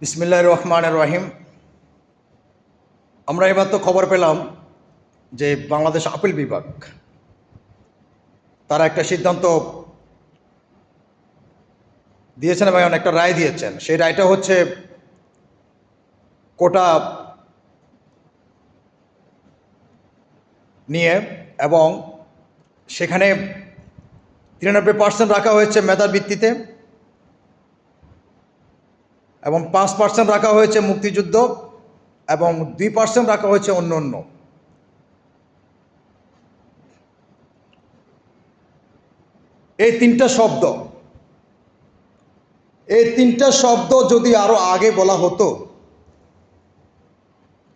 বিসমিল্লাহ রহমান রহিম। আমরা এবার তো খবর পেলাম যে বাংলাদেশ আপিল বিভাগ তারা একটা সিদ্ধান্ত দিয়েছেন এবং একটা রায় দিয়েছেন। সেই রায়টা হচ্ছে কোটা নিয়ে এবং সেখানে তিরানব্বই পার্সেন্ট রাখা হয়েছে মেধার ভিত্তিতে। এবং পাঁচ পার্সেন্ট রাখা হয়েছে মুক্তিযুদ্ধ এবং দুই পার্সেন্ট রাখা হয়েছে অন্য অন্য। এই তিনটা শব্দ, এই তিনটা শব্দ যদি আরও আগে বলা হতো,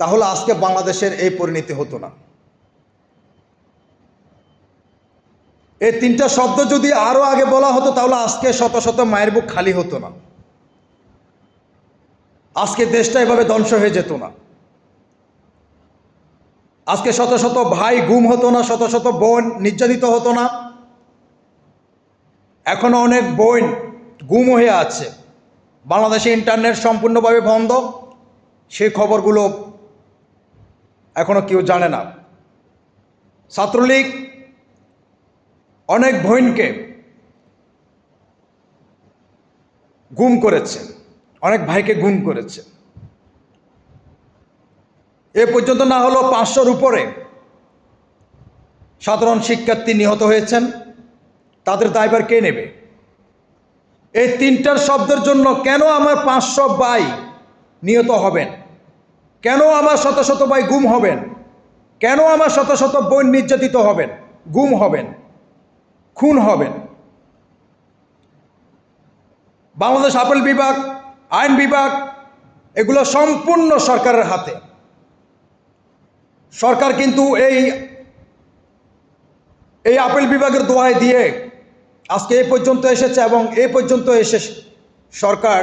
তাহলে আজকে বাংলাদেশের এই পরিণতি হতো না। এই তিনটা শব্দ যদি আরও আগে বলা হতো, তাহলে আজকে শত শত মায়ের বুক খালি হতো না। আজকে দেশটা এভাবে ধ্বংস হয়ে যেত না। আজকে শত শত ভাই গুম হতো না, শত শত বোন নির্যাতিত হতো না। এখনও অনেক বোন গুম হয়ে আছে। বাংলাদেশে ইন্টারনেট সম্পূর্ণভাবে বন্ধ। সেই খবরগুলো এখনও কেউ জানে না। ছাত্রলীগ অনেক বোনকে গুম করেছে। অনেক ভাইকে গুম করেছে। এ পর্যন্ত না হলো পাঁচশোর উপরে সাধারণ শিক্ষার্থী নিহত হয়েছেন। তাদের দায়ভার কে নেবে? এই তিনটার শব্দের জন্য কেন আমার পাঁচশো ভাই নিহত হবেন? কেন আমার শত শত ভাই গুম হবেন? কেন আমার শত শত বোন নির্যাতিত হবেন? গুম হবেন? খুন হবেন? বাংলাদেশ আপেল বিভাগ আইন বিভাগ এগুলো সম্পূর্ণ সরকারের হাতে। সরকার কিন্তু এই এই আপিল বিভাগের দোয়ায় দিয়ে আজকে এ পর্যন্ত এসেছে এবং এ পর্যন্ত এসে সরকার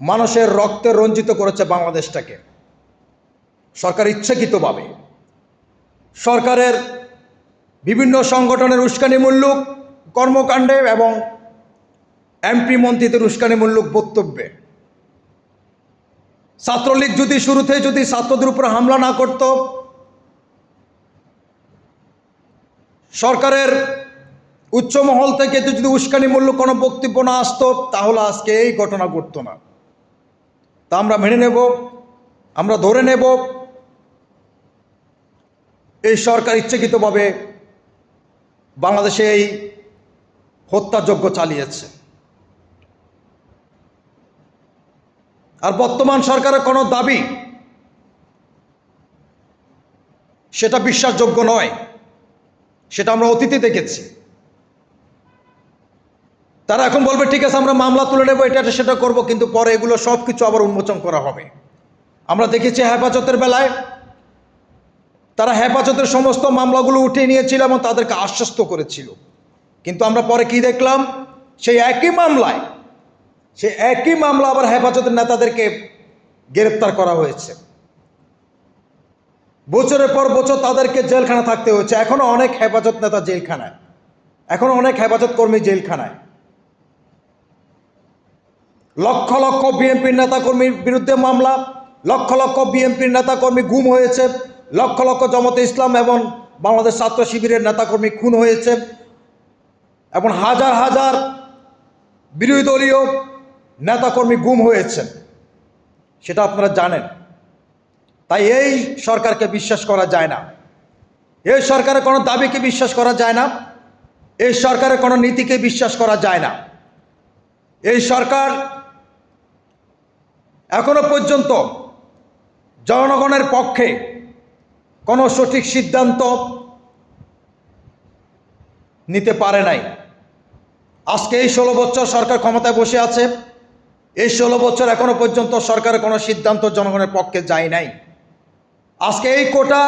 মানুষের রক্তে রঞ্জিত করেছে বাংলাদেশটাকে। সরকার ইচ্ছাকৃতভাবে। সরকারের বিভিন্ন সংগঠনের উস্কানিমূলক কর্মকাণ্ডে এবং এমপি মন্ত্রীদের উস্কানিমূলক বক্তব্যে। ছাত্রলীগ যদি শুরুতে যদি ছাত্রদের উপর হামলা না করত, সরকারের উচ্চ মহল থেকে যদি উস্কানিমূলক কোনো বক্তব্য না আসতো, তাহলে আজকে এই ঘটনা ঘটতো না। তা আমরা মেনে নেব, আমরা ধরে নেব, এই সরকার ইচ্ছাকৃতভাবে বাংলাদেশে এই হত্যাযজ্ঞ চালিয়েছে। আর বর্তমান সরকারের কোনো দাবি সেটা বিশ্বাসযোগ্য নয়, সেটা আমরা অতীতে দেখেছি। তারা এখন বলবে, ঠিক আছে, আমরা মামলা তুলে নেব, এটা সেটা করব, কিন্তু পরে এগুলো সব কিছু আবার উন্মোচন করা হবে। আমরা দেখেছি হেফাজতের বেলায় তারা হেফাজতের সমস্ত মামলাগুলো উঠিয়ে নিয়েছিল এবং তাদেরকে আশ্বস্ত করেছিল। কিন্তু আমরা পরে কি দেখলাম? সেই একই মামলায় সেই একই মামলা আবার হেফাজতের নেতাদেরকে গ্রেপ্তার করা হয়েছে। বছরের পর বছর তাদেরকে জেলখানা থাকতে হয়েছে। এখনও অনেক হেফাজত নেতা জেলখানায়। এখনও অনেক হেফাজত কর্মী জেলখানায়। লক্ষ লক্ষ বিএনপির নেতাকর্মীর বিরুদ্ধে মামলা, লক্ষ লক্ষ বিএনপির নেতাকর্মী গুম হয়েছে, লক্ষ লক্ষ জমতে ইসলাম এবং বাংলাদেশ ছাত্র শিবিরের নেতাকর্মী খুন হয়েছে এবং হাজার হাজার বিরোধী দলীয় নেতাকর্মী গুম হয়েছেন, সেটা আপনারা জানেন। তাই এই সরকারকে বিশ্বাস করা যায় না। এই সরকারের কোনো দাবিকে বিশ্বাস করা যায় না। এই সরকারের কোনো নীতিকে বিশ্বাস করা যায় না। এই সরকার এখনও পর্যন্ত জনগণের পক্ষে কোনো সঠিক সিদ্ধান্ত নিতে পারে নাই। আজকে এই ষোলো বছর সরকার ক্ষমতায় বসে আছে। এই ষোলো বছর এখনও পর্যন্ত সরকারের কোনো সিদ্ধান্ত জনগণের পক্ষে যায় নাই। আজকে এই কোটা,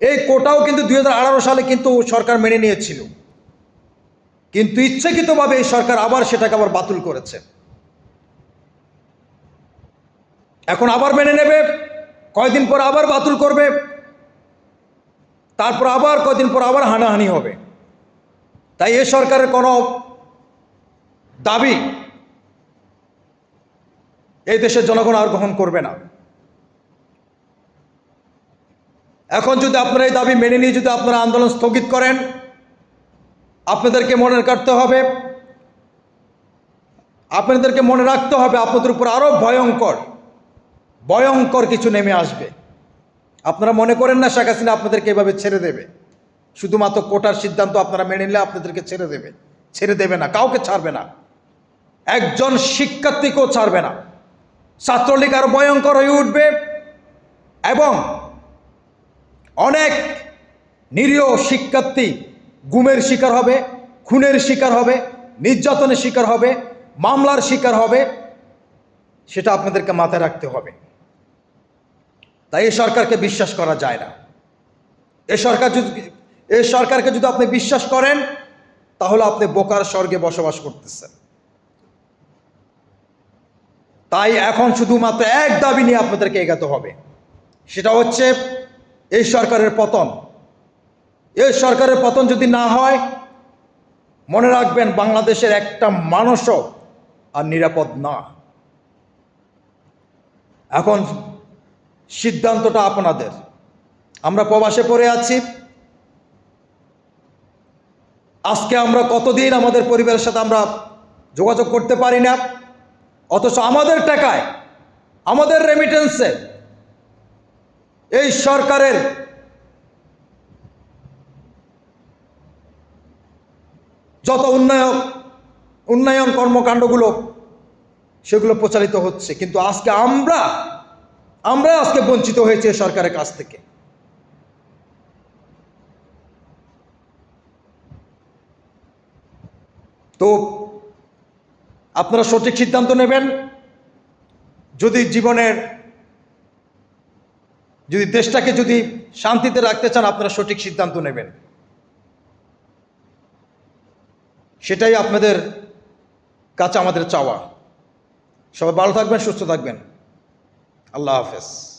এই কোটাও কিন্তু দু হাজার আঠারো সালে কিন্তু সরকার মেনে নিয়েছিল। কিন্তু ইচ্ছাকৃতভাবে এই সরকার আবার সেটাকে আবার বাতিল করেছে। এখন আবার মেনে নেবে, কয়দিন পর আবার বাতিল করবে, তারপর আবার কয়দিন পর আবার হানাহানি হবে। তাই এ সরকারের কোনো দাবি এই দেশের জনগণ আর গ্রহণ করবে না। এখন যদি আপনারা এই দাবি মেনে নিয়ে যদি আপনারা আন্দোলন স্থগিত করেন, আপনাদেরকে মনে রাখতে হবে, আপনাদেরকে মনে রাখতে হবে আপনাদের উপর আরও ভয়ঙ্কর ভয়ঙ্কর কিছু নেমে আসবে। আপনারা মনে করেন না শেখ হাসিনা আপনাদেরকে এভাবে ছেড়ে দেবে। শুধুমাত্র কোটার সিদ্ধান্ত আপনারা মেনে নিলে আপনাদেরকে ছেড়ে দেবে। ছেড়ে দেবে না, কাউকে ছাড়বে না। একজন শিক্ষার্থীকেও ছাড়বে না। ছাত্রলীগ আরও ভয়ঙ্কর হয়ে উঠবে এবং অনেক নিরীহ শিক্ষার্থী গুমের শিকার হবে, খুনের শিকার হবে, নির্যাতনের শিকার হবে, মামলার শিকার হবে, সেটা আপনাদেরকে মাথায় রাখতে হবে। তাই এই সরকারকে বিশ্বাস করা যায় না। এ সরকার যদি এই সরকারকে যদি আপনি বিশ্বাস করেন, তাহলে আপনি বোকার স্বর্গে বসবাস করতেছেন। তাই এখন শুধুমাত্র এক দাবি নিয়ে আপনাদেরকে এগাতে হবে। সেটা হচ্ছে, এই সরকারের পতন। এই সরকারের পতন যদি না হয়, মনে রাখবেন বাংলাদেশের একটা মানুষও আর নিরাপদ না। এখন সিদ্ধান্তটা আপনাদের। আমরা প্রবাসে পড়ে আছি। আজকে আমরা কতদিন আমাদের পরিবারের সাথে আমরা যোগাযোগ করতে পারি না? অথচ আমাদের টাকায়, আমাদের রেমিটেন্সে এই সরকারের যত উন্নয়ন উন্নয়ন কর্মকাণ্ডগুলো, সেগুলো প্রচারিত হচ্ছে। কিন্তু আজকে আমরা আমরা আজকে বঞ্চিত হয়েছে সরকারের কাছ থেকে। তো আপনারা সঠিক সিদ্ধান্ত নেবেন? যদি জীবনের, যদি দেশটাকে যদি শান্তিতে রাখতে চান, আপনারা সঠিক সিদ্ধান্ত নেবেন। সেটাই আপনাদের কাছে আমাদের চাওয়া। সবাই ভালো থাকবেন, সুস্থ থাকবেন। আল্লাহ হাফেজ।